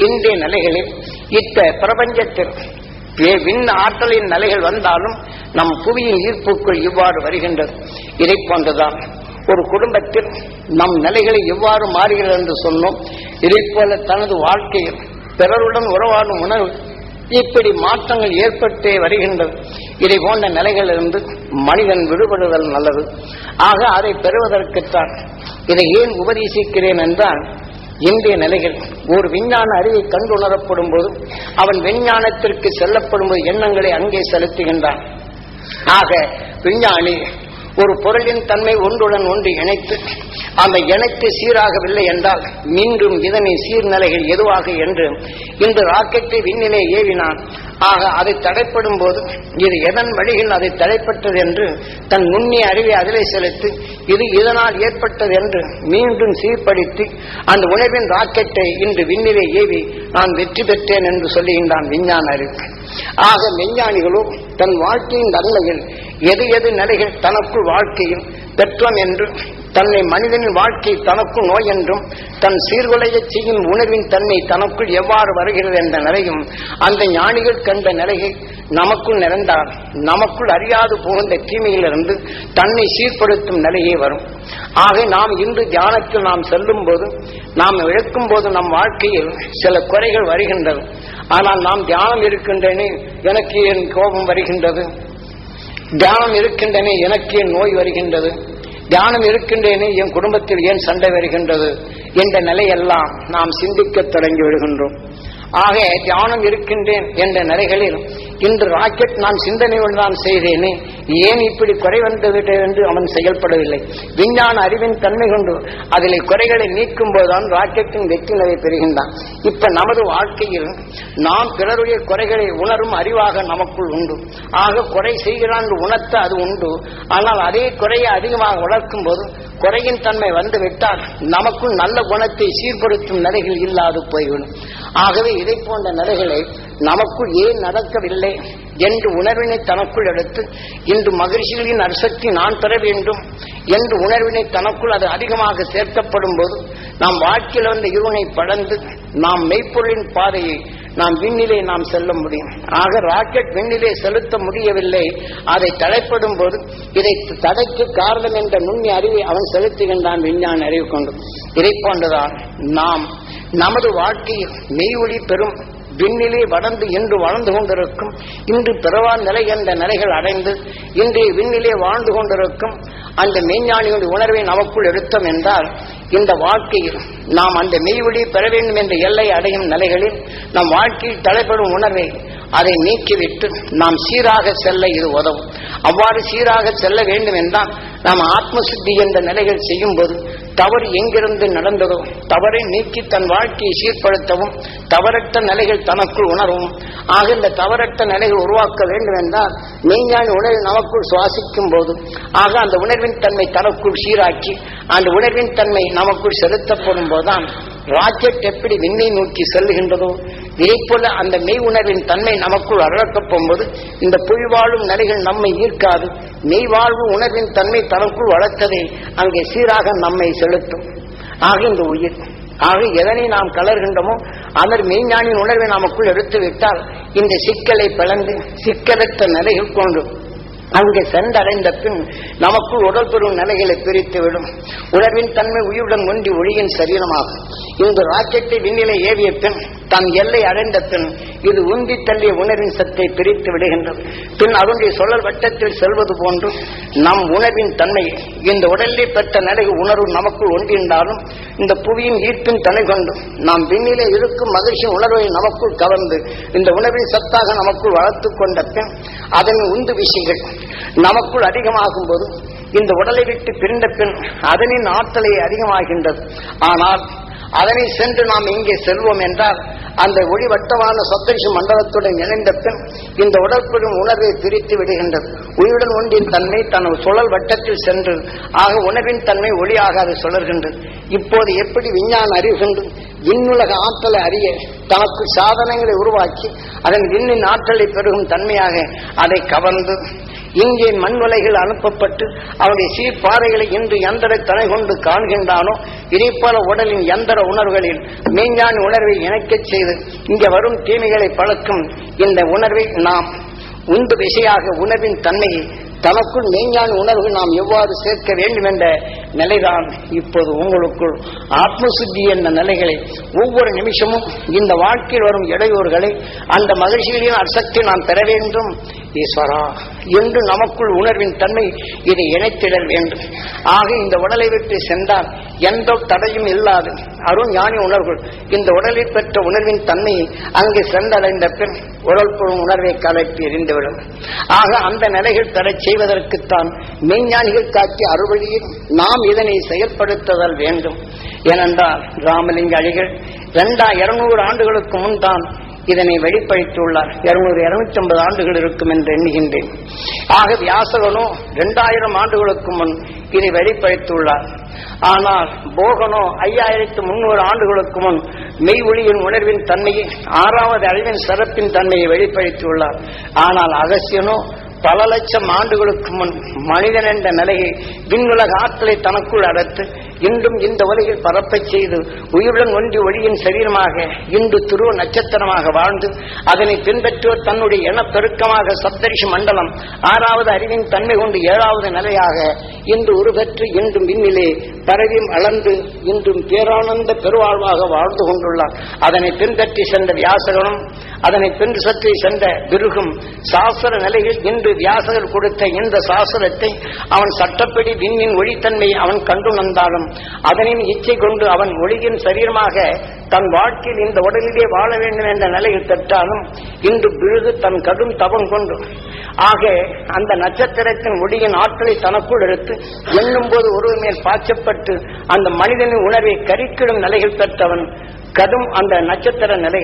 இந்திய நிலைகளில் இத்த பிரபஞ்சத்தில் விண் ஆற்றலின் நிலைகள் வந்தாலும் நம் புவியின் ஈர்ப்புக்குள் இவ்வாறு வருகின்றது. இதை போன்றுதான் ஒரு குடும்பத்தில் நம் நிலைகளை எவ்வாறு மாறுகிறது என்று சொன்னோம். இதை போல தனது வாழ்க்கையில் பிறருடன் உறவாடும் உணர்வு இப்படி மாற்றங்கள் ஏற்பட்டே வருகின்றது. இதை போன்ற நிலைகளிலிருந்து மனிதன் விடுபடுதல் நல்லது. ஆக அதை பெறுவதற்குத்தான் இதை ஏன் உபதேசிக்கிறேன் என்றால் இந்திய நிலைகள் ஒரு விஞ்ஞான அறிவை கண்டுணரப்படும் போது அவன் விஞ்ஞானத்திற்கு செல்லப்படும் போது எண்ணங்களை அங்கே செலுத்துகின்றான். ஆக விஞ்ஞானி ஒரு பொருளின் தன்மை ஒன்றுடன் ஒன்று இணைத்து அந்த எனக்கு சீராகவில்லை என்றால் மீண்டும் இதனை சீர்நிலைகள் எதுவாக என்று இந்த ராக்கெட்டை விண்ணிலே ஏவினான். ஆக அதை தடைப்படும் போது இது எதன் வழியில் அதை தடைப்பட்டது என்று தன் நுண்ணிய அறிவை அதிலே செலுத்தி இது இதனால் ஏற்பட்டது என்று மீண்டும் சீர்படுத்தி அந்த உணவின் ராக்கெட்டை இன்று விண்ணிலே ஏவி நான் வெற்றி பெற்றேன் என்று சொல்லுகின்றான் விஞ்ஞான அறிவு. ஆக விஞ்ஞானிகளோ தன் வாழ்க்கையின் நன்மையில் எது எது நிலைகள் தனக்குள் வாழ்க்கையில் பெற்றோம் என்று தன்னை மனிதனின் வாழ்க்கை தனக்குள் நோய் என்றும் தன் சீர்குலைய செய்யும் உணர்வின் தன்மை தனக்குள் எவ்வாறு வருகிறது என்ற நிலையும் அந்த ஞானிகள் கண்ட நிலையை நமக்குள் நிறைந்தால் நமக்குள் அறியாது புகுந்த தீமையிலிருந்து தன்னை சீர்படுத்தும் நிலையே வரும். ஆக நாம் இன்று தியானத்தில் நாம் செல்லும் போது நாம் இழக்கும் போது நம் வாழ்க்கையில் சில குறைகள் வருகின்றது. ஆனால் நாம் தியானம் இருக்கின்றனே எனக்கு என் கோபம் வருகின்றது? தியானம் இருக்கின்றனே எனக்கு என் நோய் வருகின்றது? தியானம் இருக்கின்றேனே என் குடும்பத்தில் ஏன் சண்டை வருகின்றது? என்ற நிலையெல்லாம் நாம் சிந்திக்க தொடங்கி விடுகின்றோம். ஆக தியானம் இருக்கின்றேன் என்ற நிலைகளில் இன்று ராக்கெட் நான் சிந்தனையுடன் தான் செய்தேனே ஏன் இப்படி குறை வந்துவிட்டேன் என்று அவன் செயல்படவில்லை. விஞ்ஞான அறிவின் தன்மை கொண்டு அதில் குறைகளை நீக்கும் போதுதான் ராக்கெட்டின் வெற்றி நிலை பெறுகின்றான். இப்ப நமது வாழ்க்கையில் நாம் பிறருடைய குறைகளை உணரும் அறிவாக நமக்குள் உண்டு. ஆக குறை செய்கிறான் என்று உணர்த்த அது உண்டு. ஆனால் அதே குறையை அதிகமாக வளர்க்கும் போது குறையின் தன்மை வந்துவிட்டால் நமக்கும் நல்ல குணத்தை சீர்படுத்தும் நிலைகள் இல்லாது போய்விடும். ஆகவே இதை போன்ற நிலைகளை நமக்குள் ஏன் நடக்கவில்லை என்று உணர்வினை தனக்குள் எடுத்து இன்று மகிழ்ச்சிகளின் அரிசக்தி நான் பெற வேண்டும் என்று உணர்வினை தனக்குள் அது அதிகமாக சேர்க்கப்படும் போது நாம் வாழ்க்கையில் வந்த இருவனை படந்து நாம் மெய்ப்பொருளின் பாதையை நாம் விண்ணிலே நாம் செல்ல முடியும். ஆக ராக்கெட் விண்ணிலே செலுத்த முடியவில்லை. அதை தடைப்படும் போது இதை தடைக்கு காரணம் என்ற நுண்ணிய அறிவை அவன் செலுத்துகின்றான் விஞ்ஞான அறிவு கொண்டு. இதை போன்றுதான் நாம் நமது வாழ்க்கையில் மெய் ஒளி பெறும் விண்ணிலே வளர்ந்து இன்று வாழ்ந்து கொண்டிருக்கும் இன்று பிறவா நிலை என்ற நிலைகள் அடைந்து இன்றைய விண்ணிலே வாழ்ந்து கொண்டிருக்கும் அந்த மெய்ஞானியுடைய உணர்வை நமக்குள் எடுத்தோம் என்றால் இந்த வாழ்க்கையில் நாம் அந்த மெய்வழி பெற வேண்டும் என்ற எல்லை அடையும் நிலைகளில் நம் வாழ்க்கையில் தலைப்படும் உணர்வை அதை நீக்கிவிட்டு நாம் சீராக செல்ல இது உதவும். அவ்வாறு சீராக செல்ல வேண்டும் என்றால் நாம் ஆத்மசுத்தி என்ற நிலைகள் செய்யும் போது தவறு எங்கிருந்து நடந்ததோ தவறை நீக்கி தன் வாழ்க்கையை சீர்படுத்தவும் தவறற்ற நிலைகள் தனக்குள் உணரவும். ஆக இந்த தவறற்ற நிலைகள் உருவாக்க வேண்டும் என்றால் மெய்ஞான உணர்வு நமக்குள் சுவாசிக்கும் போது ஆக அந்த உணர்வின் தன்மை தனக்குள் சீராக்கி அந்த உணர்வின் தன்மை நமக்குள் செலுத்தப்படும் போதுதான் ராக்கெட் எப்படி விண்ணை நோக்கி செல்லுகின்றதோ இதே போல அந்த மெய் உணர்வின் தன்மை நமக்குள் அழக்கப் போகும்போது இந்த புவி வாழும் நிலைகள் நம்மை ஈர்க்காது. மெய் வாழ்வு உணர்வின் தன்மை தனக்குள் வளர்த்ததை அங்கே சீராக நம்மை செலுத்தும். ஆக இந்த உயிர். ஆக எதனை நாம் கலர்கின்றோமோ அதர் மெய்ஞானின் உணர்வை நமக்குள் எடுத்து விட்டால் இந்த சிக்கலை பிளந்து சிக்கலற்ற நிலைகள் கொண்டு அங்கே சென்றடைந்த பின் நமக்குள் உடல் பெறும் நிலைகளை பிரித்து விடும் உணர்வின் தன்மை உயிருடன் ஒன்றி ஒளியின் சரீரமாகும். இந்த ராக்கெட்டை விண்ணிலை ஏவிய பின் தன் எல்லை அடைந்த பின் இது உந்தி தள்ளிய உணர்வின் சத்தை பிரித்து விடுகின்றது. பின் அதனுடைய சுழல் வட்டத்தில் செல்வது போன்று நம் உணர்வின் தன்மை இந்த உடலில் பெற்ற நிலை உணர்வு நமக்குள் ஒன்றிருந்தாலும் இந்த புவியின் ஈர்ப்பின் தலை கொண்டும் நாம் விண்ணிலே இருக்கும் மகிழ்ச்சி உணர்வை நமக்குள் கவர்ந்து இந்த உணர்வின் சத்தாக நமக்குள் வளர்த்துக் கொண்ட பின் அதன் உந்து விஷயங்கள் நமக்குள் அதிகமாகும் போது இந்த உடலை விட்டு பிரிந்த பின் அதனின் ஆற்றலை அதிகமாகின்றது. ஆனால் அதனை சென்று நாம் இங்கே செல்வோம் என்றால் அந்த ஒளிவட்டமான சப்தரிஷி மண்டலத்துடன் இணைந்த பின் இந்த உடற்பெறும் உணர்வை பிரித்து விடுகின்றது. உயிருடன் ஒன்றின் தன்மை தன் சுழல் வட்டத்தில் சென்று ஆக உணவின் தன்மை ஒளியாக அது சுழர்கின்றது இப்போது எப்படி விஞ்ஞானம் அறிவுகின்றது? விண்ணுலக ஆற்றலை அறிய தனக்கு சாதனங்களை உருவாக்கி அதன் விண்ணின் ஆற்றலை பெருகும் தன்மையாக அதை கவர்ந்து இங்கே மண் உலைகள் அனுப்பப்பட்டு அவருடைய சீர்பாறைகளை இன்று எந்திர தலை கொண்டு காண்கின்றானோ இதைப்போல உடலின் எந்திர உணர்வுகளில் மெய்ஞான உணர்வை இணைக்கச் செய்து இங்கே வரும் தீமைகளை பழக்கும் இந்த உணர்வை நாம் உந்து விசையாக உணர்வின் தன்மையை தனக்குள் மெய்ஞான உணர்வு நாம் எவ்வாறு சேர்க்க வேண்டும் என்ற நிலைதான் இப்போது உங்களுக்குள். ஆத்மசுத்தி என்ற நிலைகளை ஒவ்வொரு நிமிஷமும் இந்த வாழ்க்கையில் வரும் இடையூறுகளை அந்த மகிழ்ச்சிகளின் அசக்தி நாம் பெற வேண்டும். ஈஸ்வரா என்று நமக்குள் உணர்வின் தன்மை இதை இணைத்திடல் வேண்டும். ஆக இந்த உடலை விட்டு சென்றால் எந்த தடையும் இல்லாது. அருண் ஞானி உணர்வுகள் இந்த உடலில் பெற்ற உணர்வின் தன்மையை அங்கு சென்றடைந்த பின் உடல் பொருள் உணர்வை கலப்பி எறிந்துவிடும். ஆக அந்த நிலைகள் தடை செய்வதற்குத்தான் மெய்ஞானிகள் காட்டிய அறுவழியில் நாம் இதனை செயல்படுத்துதல் வேண்டும். ஏனென்றால் ராமலிங்க அழிகள் இரண்டா இருநூறு ஆண்டுகளுக்கு முன் தான் இதனை வெளிப்படுத்தியுள்ளார். இருநூறு இருநூத்தி ஐம்பது ஆண்டுகள் இருக்கும் என்று எண்ணுகின்றேன். ஆக வியாசகனோ இரண்டாயிரம் ஆண்டுகளுக்கு முன் இதை வெளிப்படுத்தியுள்ளார். ஆனால் போகனோ ஐயாயிரத்து முன்னூறு ஆண்டுகளுக்கு முன் மெய் ஒளியின் உணர்வின் தன்மையை ஆறாவது அறிவின் சிறப்பின் தன்மையை வெளிப்படுத்தியுள்ளார். ஆனால் அகசியனோ பல லட்சம் ஆண்டுகளுக்கு முன் மனிதன் என்ற நிலையை விண்ணுலக ஆற்றலை தனக்குள் அடர்த்து இன்றும் இந்த உலகில் பரப்பச் செய்து உயிருடன் ஒன்றி ஒளியின் சரீரமாக இன்று துருவ நட்சத்திரமாக வாழ்ந்து அதனை பின்பற்றுவோர் தன்னுடைய இனப்பெருக்கமாக சப்தரிஷி மண்டலம் ஆறாவது அறிவின் தன்மை கொண்டு ஏழாவது நிலையாக இன்று உருபெற்று இன்றும் விண்ணிலே பரவியும் அளந்து இன்றும் பேரானந்த பெருவாழ்வாக வாழ்ந்து கொண்டுள்ளார். அதனை பின்பற்றி சென்ற வியாசகனும் அதனை பின்பு சற்றி சென்ற பிருகும் சாஸ்திர நிலையில் இன்று வியாசகர் கொடுத்த இந்த சாஸ்திரத்தை அவன் சட்டப்படி விண்ணின் ஒளித்தன்மையை அவன் கண்டுணர்ந்தாலும் அதனின் இச்சை கொண்டு அவன் ஒளியின் சரீரமாக தன் வாழ்க்கையில் இந்த உடலிலே வாழ வேண்டும் என்ற நிலையில் தட்டாலும் இன்று பிழுது தன் கடும் தவம் கொண்டு. ஆக அந்த நட்சத்திரத்தின் ஒளியின் ஆற்றலை தனக்குள் எடுத்து எண்ணும் போது ஒருவர் மேல் பாய்ச்சப்பட்டு அந்த மனிதனின் உணர்வை கரிக்கிடும் நிலையில் தட்டவன் கடும் அந்த நட்சத்திர நிலை.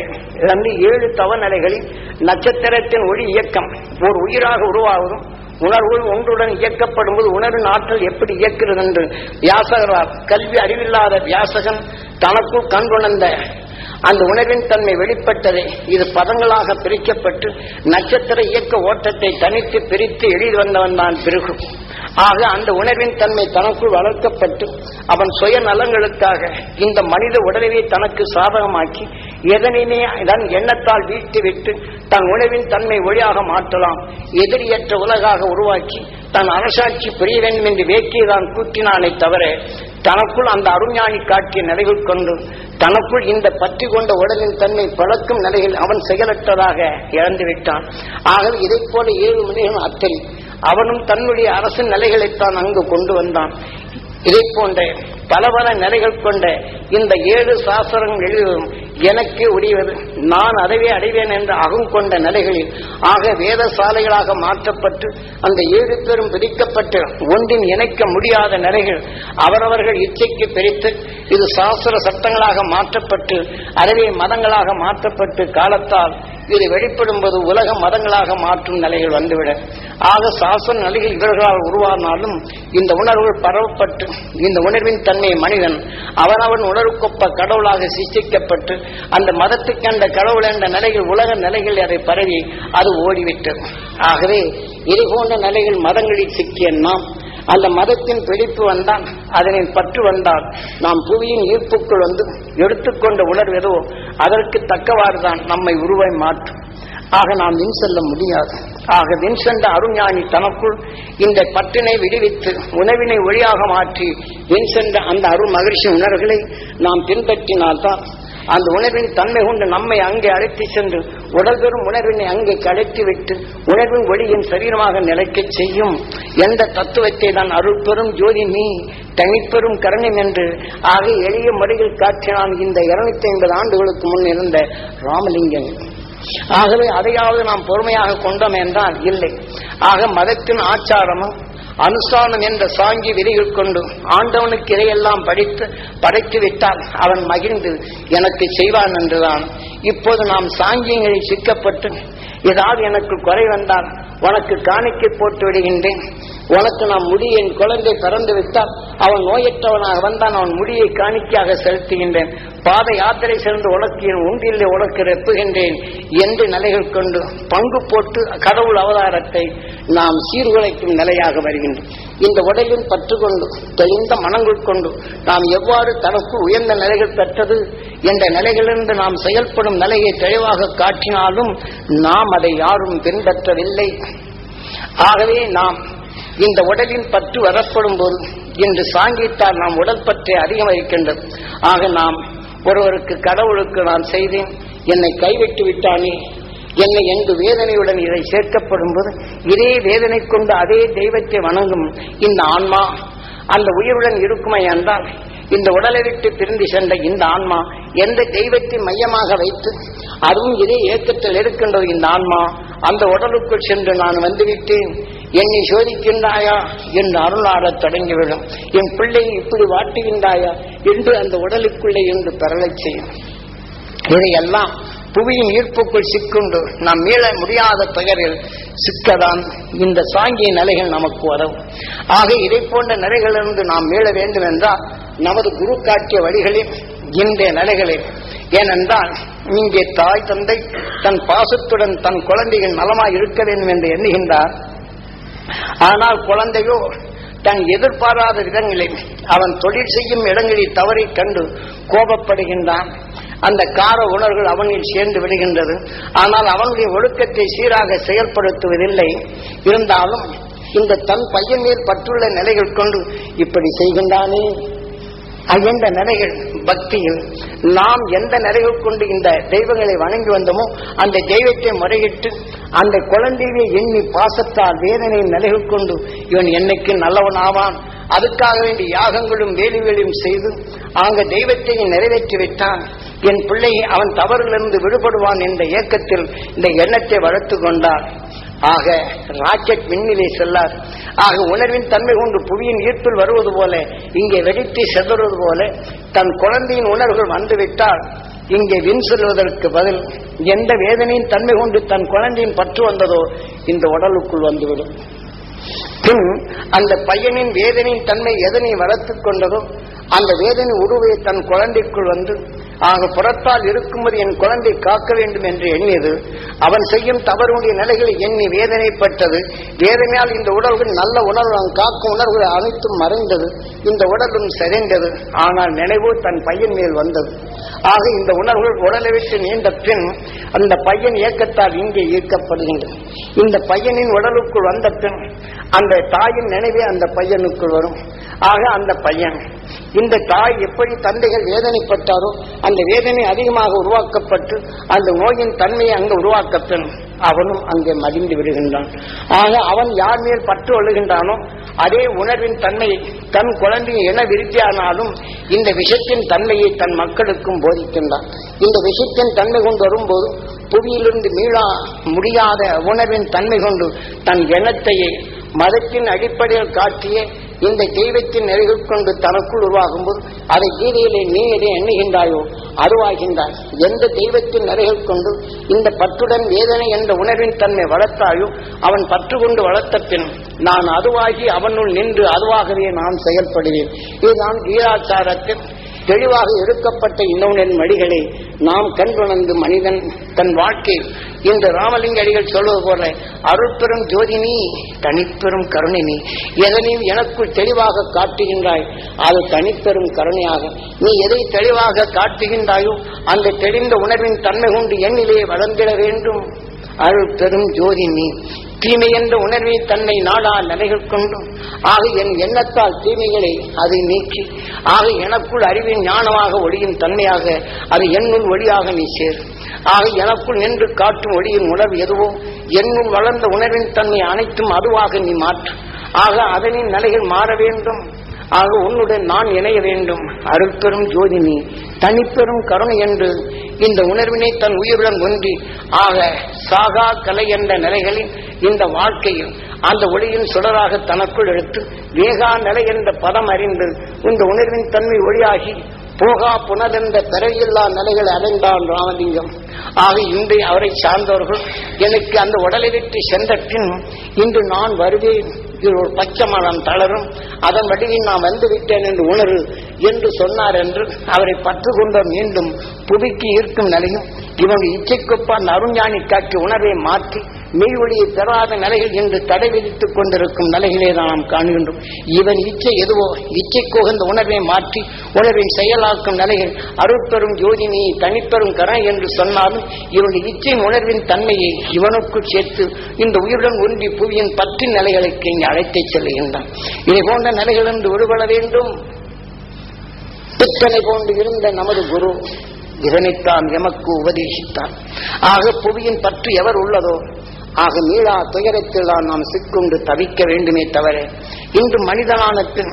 ஏழு தவ நிலைகளில் நட்சத்திரத்தின் ஒளி இயக்கம். ஒரு உயிராக உருவாவதும் உணர்வுகள் ஒன்றுடன் இயக்கப்படும் போது உணர்வின் ஆற்றல் எப்படி இயக்கிறது என்று வியாசகரார் கல்வி அறிவில்லாத வியாசகன் தனக்குள் கண்டுணர்ந்த அந்த உணர்வின் தன்மை வெளிப்பட்டதை இது பதங்களாக பிரிக்கப்பட்டு நட்சத்திர இயக்க ஓட்டத்தை தனித்து பிரித்து எழுதி வந்தவன் தான் பிறகு ஆக அந்த உணர்வின் தன்மை தனக்குள் வளர்க்கப்பட்டு அவன் சுய நலங்களுக்காக இந்த மனித உடலையே தனக்கு சாதகமாக்கி எதனையுமே தன் எண்ணத்தால் வீழ்த்திவிட்டு தன் உணவின் தன்மை ஒளியாக மாற்றலாம் எதிரியற்ற உலகாக உருவாக்கி தன் அரசாட்சி புரிய வேண்டும் என்று வேக்கியதான் கூட்டினானே தவிர தனக்குள் அந்த அருஞானி காட்டிய நிலைகள் கொண்டு தனக்குள் இந்த பற்றி கொண்ட உடலின் தன்மை பழக்கும் நிலையில் அவன் செயலற்றதாக இழந்து விட்டான் ஆகவே இதைப் போல ஏழு மனிதன் அத்தனை அவனும் தன்னுடைய அரசு நிலைகளைத்தான் அங்கு கொண்டு வந்தான். இதை போன்ற பல பல நிலைகள் கொண்ட இந்த ஏழு சாஸ்திரங்கள் எழுதுவதும் எனக்கே உரியவது நான் அதைவே அடைவேன் என்ற அகம் கொண்ட நிலைகளில் ஆக வேத சாலைகளாக மாற்றப்பட்டு அந்த ஏழு பேரும் பிரிக்கப்பட்டு ஒன்றின் இணைக்க முடியாத நிலைகள் அவரவர்கள் இச்சைக்கு பிரித்து இது சாஸ்திர சட்டங்களாக மாற்றப்பட்டு அறவே மதங்களாக மாற்றப்பட்டு காலத்தால் இது வெளிப்படும் போது உலக மதங்களாக மாற்றும் நிலைகள் வந்துவிட. ஆக சாசன நிலைகள் இவர்களால் உருவானாலும் இந்த உணர்வுகள் பரவப்பட்டு இந்த உணர்வின் தன்மை மனிதன் அவனவன் உணர்வுக்கொப்ப கடவுளாக சிருஷ்டிக்கப்பட்டு அந்த மதத்துக்கு அந்த கடவுள் என்ற நிலையில் உலக நிலைகள் அதை பரவி அது ஓடிவிட்டது. ஆகவே இது போன்ற நிலைகள் மதங்களில் சிக்கிய நாம் அந்த மதத்தின் பிடிப்பு வந்தால் அதனின் பற்று வந்தால் நாம் புவியின் ஈர்ப்புக்குள் வந்து எடுத்துக்கொண்ட உணர்வு எதுவோ அதற்கு தக்கவாறுதான் நம்மை உருவை மாற்றும். ஆக நாம் வின் செல்ல முடியாது. ஆக வின் சென்ற அருஞானி தனக்குள் இந்த பற்றினை விடுவித்து உணவினை ஒளியாக மாற்றி வின் சென்ற அந்த அருள் மகிழ்ச்சி உணர்வுகளை நாம் பின்பற்றினால்தான் அந்த உணர்வின் தன்மை கொண்டு நம்மை அங்கே அழைத்து சென்று உடல் பெறும் உணர்வினை அங்கே கலைத்து உணர்வின் ஒளியின் சரீரமாக நிலைக்கச் செய்யும் எந்த தத்துவத்தை தான் அருள் பெறும் ஜோதி நீ தனிப்பெரும் கரணம் என்று ஆக எளிய முறையில் காட்டினான் இந்த இருநூத்தி ஐம்பது ஆண்டுகளுக்கு முன் இருந்த ராமலிங்கன் ஆகவே அதையாவது நாம் பொறுமையாக கொண்டோம் என்றால் இல்லை. ஆக மதத்தின் ஆச்சாரமும் அனுஷ்டானம் என்ற சாங்கி விதிகள் கொண்டு ஆண்டவனுக்கு இதையெல்லாம் படித்து படைத்து விட்டால் அவன் மகிழ்ந்து எனக்கு செய்வான் என்றுதான். இப்போது நாம் சாங்கியங்களில் சிக்கப்பட்டு ஏதாவது எனக்கு குறை வந்தால் உனக்கு காணிக்கை போட்டு விடுகின்றேன். உனக்கு நான் முடி என் குழந்தை பிறந்து விட்டால் அவன் நோயற்றவனாக வந்தான் அவன் முடியை காணிக்கையாக செலுத்துகின்றேன். பாத யாத்திரை சேர்ந்து உனக்கு என் உண்டிலே உனக்கு ரெப்புகின்றேன் என்று நிலைகள் கொண்டு பங்கு போட்டு கடவுள் அவதாரத்தை நாம் சீர்குலைக்கும் நிலையாக வருகின்றோம். இந்த உடையின் பற்று கொண்டு தெளிந்த மனங்கள் கொண்டு நாம் எவ்வாறு தனக்கு உயர்ந்த நிலைகள் பெற்றது என்ற நிலைகளிலிருந்து நாம் செயல்படும் நிலையை தெளிவாக காட்டினாலும் நாம் அதை யாரும் பின்பற்றவில்லை. ஆகவே நாம் இந்த உடலின் பற்று வரப்படும் போது இன்று சாங்கித்தால் நாம் உடல் பற்றி அதிகம் ஆக நாம் ஒருவருக்கு கடவுளுக்கு நான் செய்தேன் என்னை கைவிட்டு விட்டானே என்னை எங்கு வேதனையுடன் இதை சேர்க்கப்படும் போது இதே வேதனை கொண்டு அதே தெய்வத்தை வணங்கும் இந்த ஆன்மா அந்த உயிருடன் இருக்குமே என்றால் இந்த உடலை விட்டு பிரிந்து சென்ற இந்த ஆன்மா எந்த தெய்வத்தை மையமாக வைத்து அதுவும் இதே ஏக்கத்தில் இருக்கின்றது இந்த ஆன்மா அந்த உடலுக்குள் சென்று நான் வந்துவிட்டேன். என்னை சோதிக்கின்றாயா என்று அருளாடத் தொடங்கிவிடும். என் பிள்ளை இப்படி வாட்டுகின்றாயா என்று அந்த உடலுக்குள்ளே என்று பெறலைச் செய்யும். இதையெல்லாம் புவியின் ஈர்ப்புக்குள் சிக்குண்டு நாம் மீள முடியாத பெயரில் சிக்கதான் இந்த சாங்கிய நிலைகள் நமக்கு உதவும். ஆக இதை போன்ற நிலைகளிலிருந்து நாம் மீள வேண்டும் என்றால் நமது குரு காட்டிய வழிகளில் இன்றைய நிலைகளில். ஏனென்றால் இங்கே தாய் தந்தை தன் பாசத்துடன் தன் குழந்தைகள் நலமாய் இருக்க வேண்டும் என்று எண்ணுகின்றார். ஆனால் குழந்தையோ தன் எதிர்பாராத இடங்களில் அவன் தொழில் செய்யும் இடங்களில் தவறை கண்டு கோபப்படுகின்றான். அந்த கார உணர்வுகள் அவனில் சேர்ந்து விடுகின்றது ஆனால் அவனுடைய ஒழுக்கத்தை சீராக செயல்படுத்துவதில்லை. இருந்தாலும் இந்த தன் பையன் மேல் பற்றுள்ள நிலைகள் கொண்டு இப்படி செய்கின்றானே. எந்த நிலைகள் பக்தியில் நாம் எந்த நிலைகள் கொண்டு இந்த தெய்வங்களை வணங்கி வந்தோமோ அந்த தெய்வத்தை முறையிட்டு அந்த குழந்தையை எண்ணி பாசத்தால் வேதனையின் நிலைகள் கொண்டு இவன் என்னைக்கு நல்லவன் ஆவான் அதுக்காக வேண்டி யாகங்களும் வேலி செய்து அங்க தெய்வத்தை நிறைவேற்றி விட்டான். என் பிள்ளை அவன் தவறிலிருந்து விடுபடுவான் என்ற இயக்கத்தில் இந்த எண்ணத்தை வளர்த்து கொண்டார். ஆக ராக்கெட் விண்ணிலே செல்லார் ஆக உணர்வின் தன்மை கொண்டு புவியின் ஈர்ப்பில் வருவது போல இங்கே வெடித்து செதறுவது போல தன் குழந்தையின் உணர்வுகள் வந்துவிட்டால் இங்கே வின் செல்வதற்கு பதில் எந்த வேதனையின் தன்மை கொண்டு தன் குழந்தையின் பற்று வந்ததோ இந்த உடலுக்குள் வந்துவிடும். பின் அந்த பையனின் வேதனையின் தன்மை எதனை வளர்த்துக் கொண்டதோ அந்த வேதனை உருவை தன் குழந்தைக்குள் வந்து ஆக புறத்தால் இருக்கும்போது என் குழந்தை காக்க வேண்டும் என்று எண்ணியது. அவன் செய்யும் தவறுடைய நிலைகளை எண்ணி வேதனைப்பட்டது. வேதனையால் இந்த உடல்கள் நல்ல உணர்வு காக்கும் உணர்வுகள் அனைத்தும் மறைந்தது. இந்த உடலும் சிதைந்தது. ஆனால் நினைவு தன் பையன் மேல் வந்தது. ஆக இந்த உணர்வுகள் உடலை விட்டு நீண்ட பின் அந்த பையன் இயக்கத்தால் இங்கே ஈர்க்கப்படுகின்றது இந்த பையனின் உடலுக்குள் வந்த பின் அந்த தாயின் நினைவே அந்த பையனுக்குள் வரும். ஆக அந்த பையன் இந்த தாய் எப்படி தந்தைகள் வேதனைப்பட்டாரோ அந்த வேதனை அதிகமாக உருவாக்கப்பட்டு அந்த நோயின் தன்மையை அங்கு உருவாக்கப்பெண் அவனும் அங்கே மடிந்து விடுகின்றான். ஆக அவன் யார் மேல் பற்று ஒழுகின்றானோ அதே உணர்வின் தன்மையை தன் குழந்தையை என விருத்தியானாலும் இந்த விஷத்தின் தன்மையை தன் மக்களுக்கும் போதிக்கின்றான். இந்த விஷத்தின் தன்மை கொண்டு வரும்போது புவியிலிருந்து மீளா முடியாத உணர்வின் தன்மை கொண்டு தன் எண்ணத்தையே மதத்தின் அடிப்படையில் காட்டிய இந்த தெய்வத்தின் நெறிகள் கொண்டு தனக்குள் உருவாகும்போது அதை கீதையிலே நீ எதை எண்ணுகின்றாயோ? அதுவாகின்றாய் எந்த தெய்வத்தின் நெறிகள் கொண்டு இந்த பற்றுடன் வேதனை என்ற உணர்வின் தன்மை வளர்த்தாயோ அவன் பற்று கொண்டு வளர்த்த பின் நான் அதுவாகி அவனுள் நின்று அதுவாகவே நான் செயல்படுவேன். இதுதான் கீதாச்சாரத்தில் தெளிவாக எடுக்கப்பட்ட இன்னொன்றின் மடிகளை நாம் கண்குணர்ந்து மனிதன் தன் வாழ்க்கை. இந்த ராமலிங்க அடிகள் சொல்வது போல அருட்பெரும் ஜோதினி தனிப்பெரும் கருணினி எதனையும் எனக்குள் தெளிவாக காட்டுகின்றாய்? அது தனிப்பெரும் கருணையாக. நீ எதை தெளிவாக காட்டுகின்றாயோ அந்த தெளிந்த உணர்வின் தன்மை கொண்டு எண்ணிலே வளர்ந்திட வேண்டும். அருள் பெரும் ஜோதி நீ. தீமை என்ற உணர்வை தன்னை நாடா நிலைகள் கொண்டும். ஆக என் எண்ணத்தால் தீமைகளை அதை நீக்கி ஆக எனக்குள் அறிவின் ஞானமாக ஒளியின் தன்மையாக அது என்னுள் ஒளியாக நீ சேரும் ஆக எனக்குள் நின்று காட்டும் ஒளியின் உணர்வு எதுவோ என்னுள் வளர்ந்த உணர்வின் தன்மை அனைத்தும் அதுவாக நீ மாற்று. ஆக அதனின் நிலைகள் மாற வேண்டும். ஆக உன்னுடன் நான் இணைய வேண்டும். அருட்பெரும் ஜோதினி தனிப்பெரும் கருணை என்று இந்த உணர்வினை தன் உயிருடன் ஒன்றி ஆக சாகா கலை என்ற நிலைகளின் இந்த வாழ்க்கையில் அந்த ஒளியின் சுடராக தனக்குள் எடுத்து வேகா நிலை என்ற பதம் அறிந்து இந்த உணர்வின் தன்மை ஒளியாகி போகா புனதென்ற பிறவியில்லா நிலைகளை அடைந்தான் ராமலிங்கம். ஆக இன்று அவரை சார்ந்தவர்கள் எனக்கு அந்த உடலை விட்டு சென்ற பின் இன்று நான் வருவேன். இது ஒரு பச்சை மரம் தளரும். அதன் வடிவில் நான் வந்து விட்டேன் என்று உணரு. என்று சொன்னார் என்று அவரை பற்று கொண்ட மீண்டும் புவிக்கு ஈர்க்கும் நிலையும் இவன் இச்சைக்குப்பான் அருஞானி காட்சி உணர்வை மாற்றி மெய் ஒளியை பெறாத நிலைகள் என்று தடை விதித்துக் கொண்டிருக்கும் நிலைகளே தான் நாம் காண்கின்றோம். இவன் இச்சை எதுவோ இச்சைக்கு உகந்த உணர்வை மாற்றி உணர்வின் செயலாக்கும் நிலைகள் அருட்பெரும் ஜோதினி தனிப்பெரும் கரண் என்று சொன்னாலும் இவனுடைய இச்சையின் உணர்வின் தன்மையை இவனுக்குள் சேர்த்து இந்த உயிருடன் ஒன்றி புவியின் பற்றின் நிலைகளுக்கு இங்கே அழைத்துச் செல்கின்றான். இதை போன்ற நிலைகளிலிருந்து விடுபட வேண்டும். பித்தனை போன்று இருந்த நமது குரு இதனைத்தான் எமக்கு உபதேசித்தான் ஆக புவியின் பற்று எவர் உள்ளதோ ஆக மீளா துயரத்தில் தான் நாம் சிக்கொண்டு தவிக்க வேண்டுமே தவிர இன்று மனிதனானத்தில்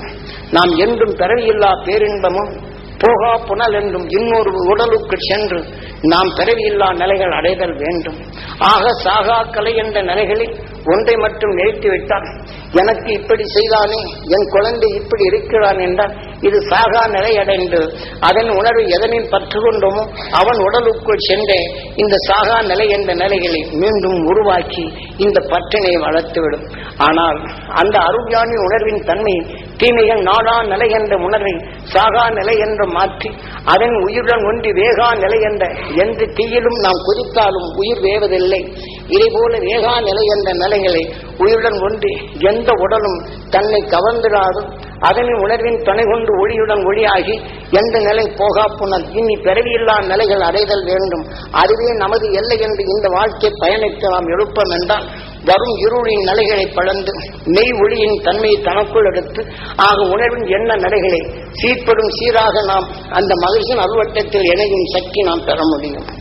நாம் என்றும் பிறவியில்லா பேரின்பமும் போகா புனல் என்றும் இன்னொரு உடலுக்கு சென்று நாம் பிறவியில்லா நிலைகள் அடைதல் வேண்டும். ஆக சாகா கலை என்ற நிலைகளில் ஒன்றை மட்டும் நிறுத்தி விட்டால் எனக்கு இப்படி செய்தானே என் குழந்தை இப்படி இருக்கிறான் என்றால் இது சாகா நிலையடைந்து அதன் உணர்வு எதனில் பற்று கொண்டோமோ அவன் உடலுக்குள் சென்றே இந்த சாகா நிலை என்ற நிலைகளை மீண்டும் உருவாக்கி இந்த பற்றினை வளர்த்துவிடும். ஆனால் அந்த அருஞானி உணர்வின் தன்மை தீமைகள் நாடா நிலை என்ற உணர்வை சாகா நிலை என்று மாற்றி அதன் உயிருடன் ஒன்றி வேகா நிலை என்ற எந்த தீயிலும் நாம் குதித்தாலும் உயிர் வேவதில்லை. இதேபோல வேகா நிலை என்ற நிலைகளை உயிருடன் ஒன்றி எந்த உடலும் தன்னை கவர்ந்திடாதும் அதனின் உணர்வின் துணை கொண்டு ஒளியுடன் ஒளியாகி எந்த நிலை போகா புனல். இனி பிறவியில்லா நிலைகள் அடைதல் வேண்டும். அதுவே நமது எல்லை என்று இந்த வாழ்க்கை பயணிக்க நாம் எழுப்பம் என்றால் வரும் இருளின் நிலைகளை பழந்து மெய் ஒளியின் தன்மையை தனக்குள் எடுத்து ஆக உணர்வின் என்ன நிலைகளை சீர்படும் சீராக நாம் அந்த மகிழ்ச்சியின் அல்வட்டத்தில் இணையும் சக்தி நாம் பெற முடியும்.